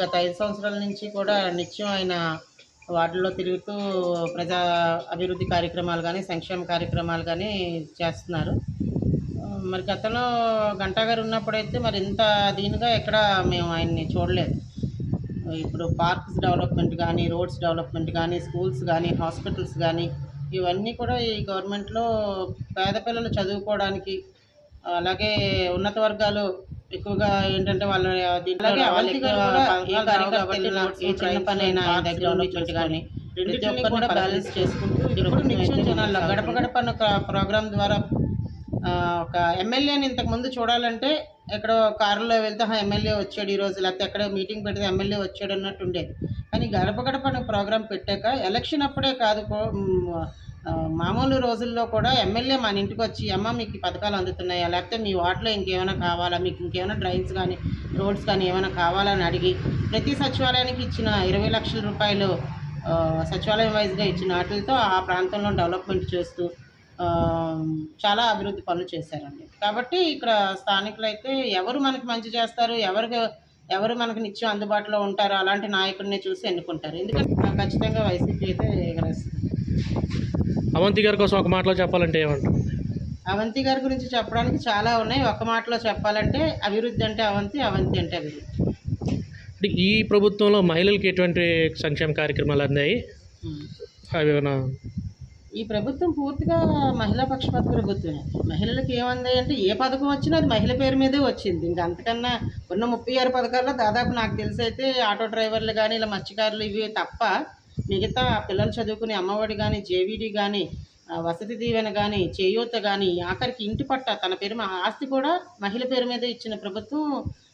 గత ఐదు సంవత్సరాల నుంచి కూడా నిత్యం ఆయన వార్డుల్లో తిరుగుతూ ప్రజా అభివృద్ధి కార్యక్రమాలు కానీ సంక్షేమ కార్యక్రమాలు కానీ చేస్తున్నారు. మరి గతంలో గంటా గారు ఉన్నప్పుడైతే మరి ఇంత దీనిగా ఎక్కడ మేము ఆయన్ని చూడలేదు. ఇప్పుడు పార్క్స్ డెవలప్మెంట్ కానీ రోడ్స్ డెవలప్మెంట్ కానీ స్కూల్స్ కానీ హాస్పిటల్స్ కానీ ఇవన్నీ కూడా ఈ గవర్నమెంట్లో పేద పిల్లలు చదువుకోవడానికి అలాగే ఉన్నత వర్గాలు ఎక్కువగా ఏంటంటే వాళ్ళ దీంట్లో ఏ చిన్న పని అయినా ఆయన దగ్గర ఉండి చూసుకొని రెండింటిని కూడా బ్యాలెన్స్ చేసుకుంటూ ఇప్పుడు నిత్యం జనాల్లో గడప గడప అన్న ప్రోగ్రామ్ ద్వారా ఒక ఎమ్మెల్యేని ఇంతకు ముందు చూడాలంటే ఎక్కడో కారులో వెళ్తే "హా, ఎమ్మెల్యే వచ్చాడు ఈ రోజు లేకపోతే ఎక్కడ మీటింగ్ పెడితే ఎమ్మెల్యే వచ్చాడు అన్నట్టు ఉండేది. కానీ గడప గడప అనే ప్రోగ్రామ్ పెట్టాక ఎలక్షన్ అప్పుడే కాదు మామూలు రోజుల్లో కూడా ఎమ్మెల్యే మన ఇంటికి వచ్చి అమ్మ మీకు పథకాలు అందుతున్నాయా? లేకపోతే మీ వార్డులో ఇంకేమైనా కావాలా? మీకు ఇంకేమైనా డ్రైన్స్ కానీ రోడ్స్ కానీ ఏమైనా కావాలని అడిగి ప్రతి సచివాలయానికి ఇచ్చిన ఇరవై లక్షల రూపాయలు సచివాలయం వైజ్గా ఇచ్చిన వాటితో ఆ ప్రాంతంలో డెవలప్మెంట్ చేస్తూ చాలా అభివృద్ధి పనులు చేశారండి. కాబట్టి ఇక్కడ స్థానికులు అయితే ఎవరు మనకి మంచి చేస్తారు ఎవరికి ఎవరు మనకు నిత్యం అందుబాటులో ఉంటారో అలాంటి నాయకుడిని చూసి ఎన్నుకుంటారు. ఎందుకంటే ఖచ్చితంగా వైసీపీ అయితే ఎగరేస్తుంది అవంతి గారి కోసం ఒక మాటలో చెప్పాలంటే ఏమంటారు? అవంతి గారి గురించి చెప్పడానికి చాలా ఉన్నాయి. ఒక మాటలో చెప్పాలంటే అభివృద్ధి అంటే అవంతి అవంతి అంటే అభివృద్ధి. అంటే ఈ ప్రభుత్వంలో మహిళలకి ఎటువంటి సంక్షేమ కార్యక్రమాలు అందాయి? అవి ఏమైనా ఈ ప్రభుత్వం పూర్తిగా మహిళా పక్షపాత ప్రభుత్వమే. మహిళలకు ఏమంది అంటే ఏ పథకం వచ్చినా అది మహిళ పేరు మీదే వచ్చింది. ఇంకా అంతకన్నా ఉన్న ముప్పై ఆరు పథకాల్లో దాదాపు నాకు తెలిసి అయితే ఆటో డ్రైవర్లు కానీ ఇలా మత్స్యకారులు ఇవి తప్ప మిగతా పిల్లలు చదువుకునే అమ్మఒడి కానీ జేవీడి కానీ వసతి దీవెన కానీ చేయూత కానీ ఆఖరికి ఇంటి పట్ట. తన పేరు మా ఆస్తి కూడా మహిళ పేరు మీదే ఇచ్చిన ప్రభుత్వం.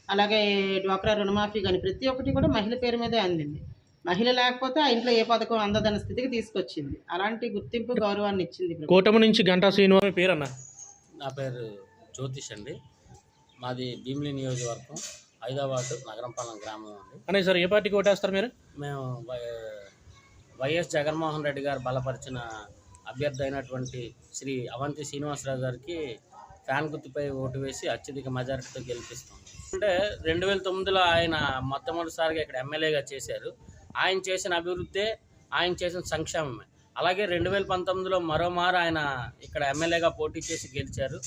అలాగే డ్వాక్రా రుణమాఫీ కానీ ప్రతి ఒక్కటి కూడా మహిళ పేరు మీదే అందింది. మహిళ లేకపోతే ఆ ఇంట్లో ఏ పథకం అందదన్న స్థితికి తీసుకొచ్చింది. అలాంటి గుర్తింపు గౌరవాన్ని ఇచ్చింది. కూటమి నుంచి గంటా శ్రీనివాస్ పేరు అన్న నా పేరు జ్యోతిష్ అండి. మాది భీమిలి నియోజకవర్గం హైదరాబాద్ నగరంపాలెం గ్రామం అండి. అనే సార్ ఏ పార్టీకి ఓటేస్తారు మీరు? మేము వైఎస్ జగన్మోహన్ రెడ్డి గారు బలపరిచిన అభ్యర్థి అయినటువంటి శ్రీ అవంతి శ్రీనివాసరావు గారికి ఫ్యాన్ గుర్తుపై ఓటు వేసి అత్యధిక మెజారిటీతో గెలిపిస్తాం. అంటే రెండు వేల తొమ్మిదిలో ఆయన మొట్టమొదటిసారిగా ఇక్కడ ఎమ్మెల్యేగా చేశారు. ఆయన చేసిన అభివృద్ధే ఆయన చేసిన సంక్షేమమే. అలాగే రెండు వేల పంతొమ్మిదిలో మరోమారు ఆయన ఇక్కడ ఎమ్మెల్యేగా పోటీ చేసి గెలిచారు.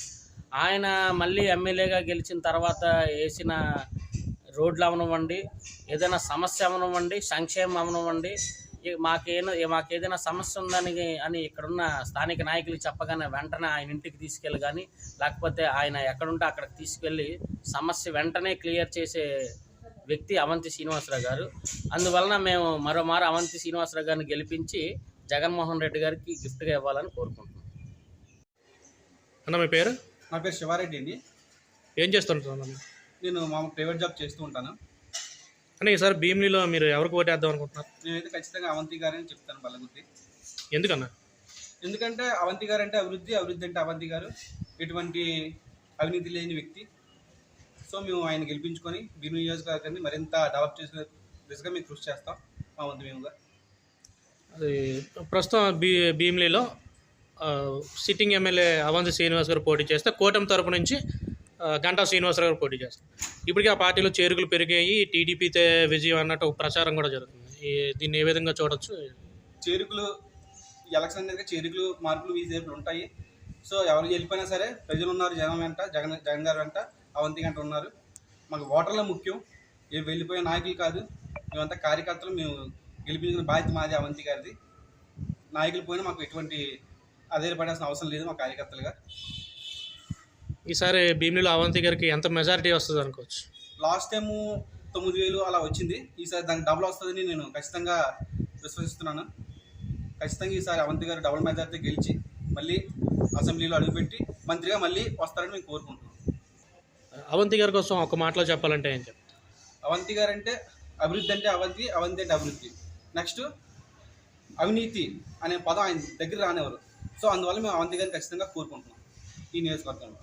ఆయన మళ్ళీ ఎమ్మెల్యేగా గెలిచిన తర్వాత వేసిన రోడ్లు అవనివ్వండి ఏదైనా సమస్య అవనివ్వండి సంక్షేమం అవనివ్వండి మాకేనా మాకేదైనా సమస్య ఉందని అని ఇక్కడున్న స్థానిక నాయకులు చెప్పగానే వెంటనే ఆయన ఇంటికి తీసుకెళ్ళి కానీ లేకపోతే ఆయన ఎక్కడుంటే అక్కడికి తీసుకెళ్ళి సమస్య వెంటనే క్లియర్ చేసే వ్యక్తి అవంతి శ్రీనివాసరావు గారు. అందువలన మేము మరోమారు అవంతి శ్రీనివాసరావు గారిని గెలిపించి జగన్మోహన్ రెడ్డి గారికి గిఫ్ట్గా ఇవ్వాలని కోరుకుంటున్నాం. అన్న మీ పేరు? నా పేరు శివారెడ్డి అండి. ఏం చేస్తుంటారు అన్న? నేను మా ప్రైవేట్ జాబ్ చేస్తూ ఉంటాను. అన్న ఈసారి భీమిలిలో మీరు ఎవరికి ఓటేద్దాం అనుకుంటున్నారు? నేనైతే ఖచ్చితంగా అవంతి గారని చెప్తాను బల్లగుద్ది ఎందుకన్నా? ఎందుకంటే అవంతి గారు అంటే అభివృద్ధి అభివృద్ధి అంటే అవంతి గారు. ఎటువంటి అవినీతి లేని వ్యక్తి. సో మేము ఆయన గెలిపించుకొని భీమి నియోజకవర్గాన్ని మరింత డెవలప్ చేసే దిశగా మేము కృషి చేస్తాం. మా వంతు మేముగా. అది ప్రస్తుతం భీ భీమిలిలో సిట్టింగ్ ఎమ్మెల్యే అవంతి శ్రీనివాస్ గారు పోటీ చేస్తే కూటమి తరపు నుంచి గంటా శ్రీనివాసరావు గారు పోటీ చేస్తారు. ఇప్పటికీ ఆ పార్టీలో చేరుకులు పెరిగాయి. టీడీపీతే విజయం అన్నట్టు ఒక ప్రచారం కూడా జరుగుతుంది. దీన్ని ఏ విధంగా చూడొచ్చు? చేరుకులు ఎలక్షన్ అనేది చేరుకులు మార్పులు ఈ ఉంటాయి. సో ఎవరు వెళ్ళిపోయినా సరే ప్రజలు ఉన్నారు జనం వెంట జగన్ జగన్ గారు వెంట అవంతి గంట ఉన్నారు. మాకు ఓటర్లే ముఖ్యం. ఏ వెళ్ళిపోయే నాయకులు కాదు. మేమంతా కార్యకర్తలు మేము గెలిపించిన బాధ్యత మాది అవంతి గారిది. నాయకులు పోయినా మాకు ఎటువంటి అధైర్యపడాల్సిన అవసరం లేదు మా కార్యకర్తలుగా. ఈసారి భీమిలిలో అవంతి గారికి ఎంత మెజారిటీ వస్తుంది అనుకోవచ్చు? లాస్ట్ టైము తొమ్మిది వేలు అలా వచ్చింది. ఈసారి దానికి డబుల్ వస్తుందని నేను ఖచ్చితంగా విశ్వసిస్తున్నాను. ఖచ్చితంగా ఈసారి అవంతి గారు డబుల్ మెజార్టీ గెలిచి మళ్ళీ అసెంబ్లీలో అడుగుపెట్టి మంత్రిగా మళ్ళీ వస్తారని మేము కోరుకుంటున్నాం. అవంతి గారి కోసం ఒక మాటలో చెప్పాలంటే ఏం చెప్తారు? అవంతి గారు అంటే అభివృద్ధి అంటే అవంతి అవంతి అంటే అభివృద్ధి. నెక్స్ట్ అవినీతి అనే పదం ఆయన దగ్గర రానివ్వరు. సో అందువల్ల మేము అవంతి గారిని ఖచ్చితంగా కోరుకుంటున్నాం ఈ నియోజకవర్గంలో.